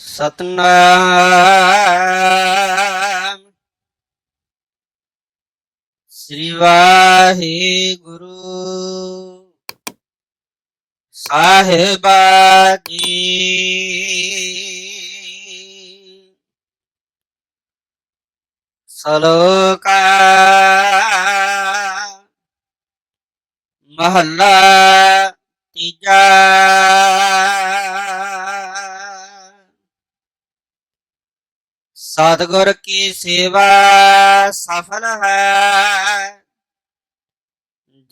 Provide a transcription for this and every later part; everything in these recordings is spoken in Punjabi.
ਸਤਨਾਮ। ਸ੍ਰੀ ਵਾਹਿਗੁਰੂ। ਸਾਹਿਬਾ ਜੀ। ਸਲੋਕਾ। ਮਹੱਲਾ ਤੀਜਾ। ਸਤਿਗੁਰ ਕੀ ਸੇਵਾ ਸਫਲ ਹੈ?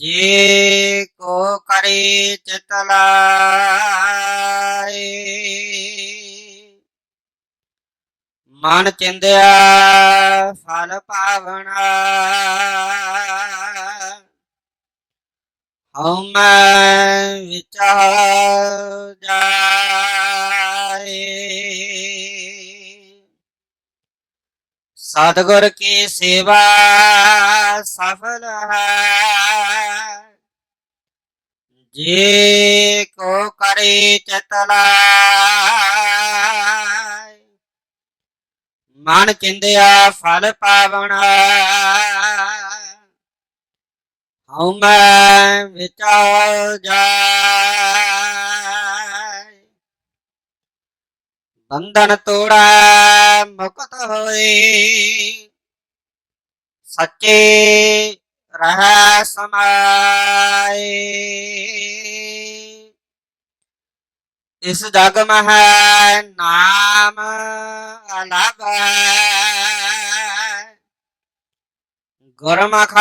ਜੇ ਕੋ ਕਰੇ ਚਿਤ ਲਾਏ। ਮਨ ਚਿੰਦਿਆ ਫਲ ਪਾਵਣਾ। ਹਉ ਮੈਂ ਵਿਚਾਰ ਜਾ ਸਤਿਗੁਰ ਕੀ ਸੇਵਾ ਸਫਲ ਹੈ? ਜੇ ਕੋ ਕਰੇ ਚਿਤ ਮਨ ਚਿੰਦਿਆ ਫਲ ਪਾਵਣਾ ਹਉ ਮੈਂ ਵਿਚਾਰ ਜਾਏ ਬੰਧਨ ਤੋੜਾ ਮੁਕਤ ਹੋਏ ਸੱਚੇ ਰਹਿ ਸਮਾਏ ਇਸ ਜਗ ਮਹਿ ਨਾਮ ਅਲਗ ਹੈ ਗੁਰਮੁਖ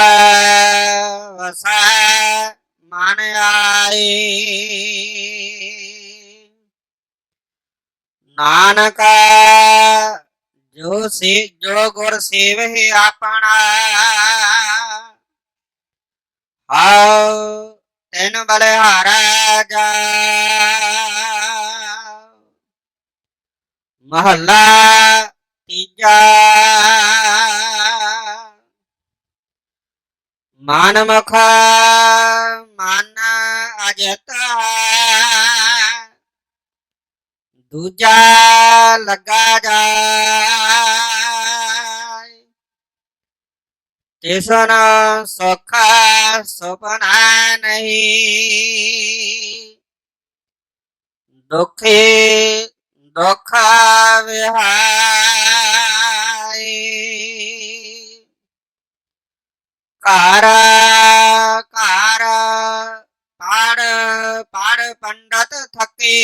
ਵਸੈ ਮਨ ਆਏ ਨਾਨਕ, ਜੋ ਸੇ, ਜੋ ਗੁਰ ਸੇਵਹਿ ਆਪਣਾ। ਹਉ ਤੈਨ ਬਲਿਹਾਰਾ ਜਾ ਮਹੱਲਾ ਤੀਜਾ। ਮਨ ਮੁਖ, ਮਨ ਅਜਤਾ ਦੂਜਾ ਲੱਗਾ ਜਾਏ। ਤਿਸਨ ਸੁਖ ਸੁਪਨਾ ਨਹੀਂ। ਦੁਖੇ ਦੁਖ ਵਿਹਾਈ ਘਰ ਘਰ ਪੜ ਪੜ ਪੰਡਤ ਥਕੀ।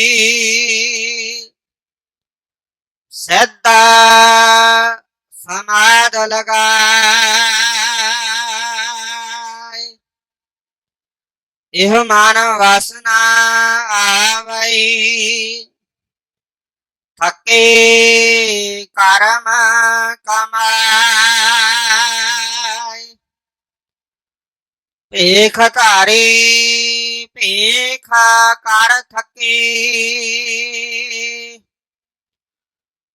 ਸਿੱਧਾ ਸਮਾਦ ਲਗਾਈ। ਇਹ ਮਨ ਵਾਸਨਾ ਆਵਈ। ਥਕੇ ਕਰਮ ਕਮਾਈ। ਭੇਖ ਧਾਰੀ, ਭੇਖ ਕਰ ਥਕੀ।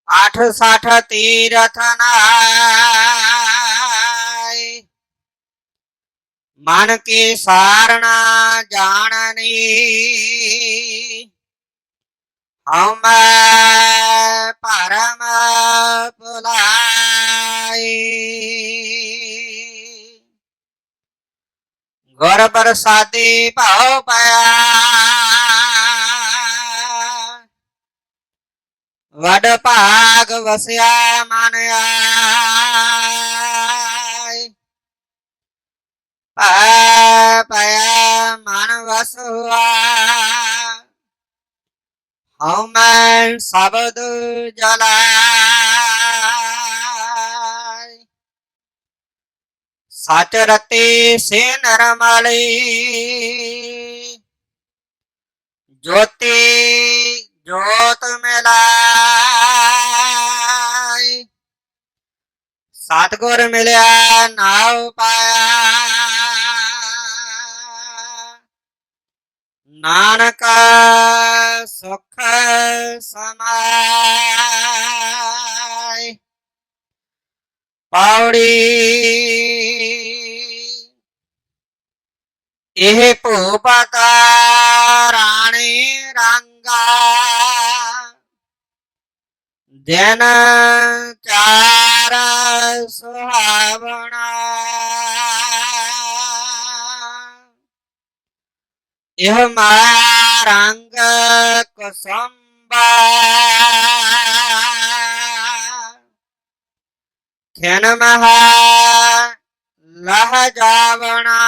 ਆਠ ਸਾਠ ਤੀਰਥ ਨਾਈ ਮਨ ਕੀ ਸਾਰਣਾ ਜਾਣਨੀ ਹਉ ਮੈਂ ਪਰਮ ਭੁਲਾਈ ਗੁਰ ਪ੍ਰਸਾਦੀ ਵਡ ਭਾਗ ਵਸਿਆ ਮਨ ਆਈ। ਪੈ ਪਿਆ ਮਨ ਵਸੁਆ। ਹਉ ਮੈਂ ਸ਼ਬਦ ਜਲਾਈ। ਸਚ ਰਤੇ ਸੇ ਨਰਮਲੀ। ਜੋਤੀ ਜੋਤ ਮਿਲਾਈ। ਸਤਗੁਰ ਮਿਲਿਆ ਨਾਉ ਪਾਇਆ ਨਾਨਕ ਸੁਖ ਸਮਾਈ ਪੌੜੀ ਇਹ ਭੂਪਤਾ ਰਾਣੀ ਰੰਗਾ ਦਿਨ ਚਾਰ ਸੁਹਾਵਣਾ ਇਹ ਮਾਰੰਗ ਰੰਗ ਕੁਸੰਬਾ ਮਹਾ ਲਹ ਜਾਵਣਾ।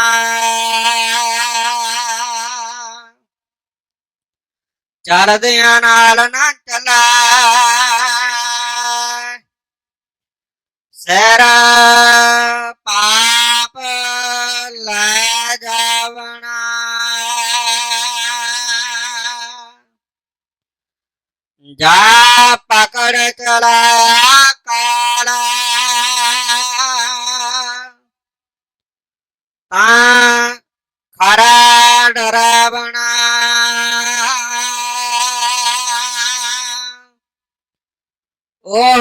ਚੜਦਿਆਂ ਨਾਲ ਨਾ ਚਲਾ। ਸਰ ਪਾਪ ਲੈ ਜਾਵਣਾ ਜਾ ਪਕੜ ਚਲਾ ਕਾਲਾ ਤਾਂ ਖਰਾ ਡਰਾਵਣਾ ਉਹ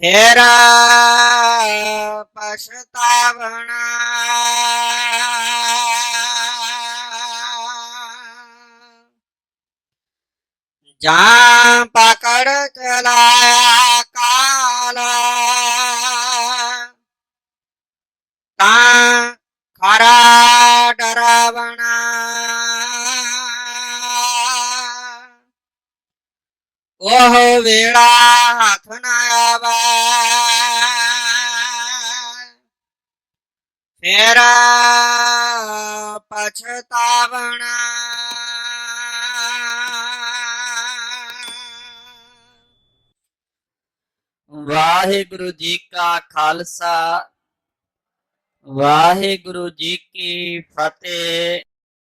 ਫੇਰ ਪਛਤਾਵਣਾ। ਜਾਂ ਪਕੜ ਚਲਾਇਆ ਉਹ ਵੇੜਾ ਹੱਥ ਨਾ ਆਵਾ। ਫੇਰ ਪਛਤਾਵਣਾ। ਵਾਹਿਗੁਰੂ ਜੀ ਕਾ ਖਾਲਸਾ। ਵਾਹਿਗੁਰੂ ਜੀ ਕੀ ਫਤਿਹ।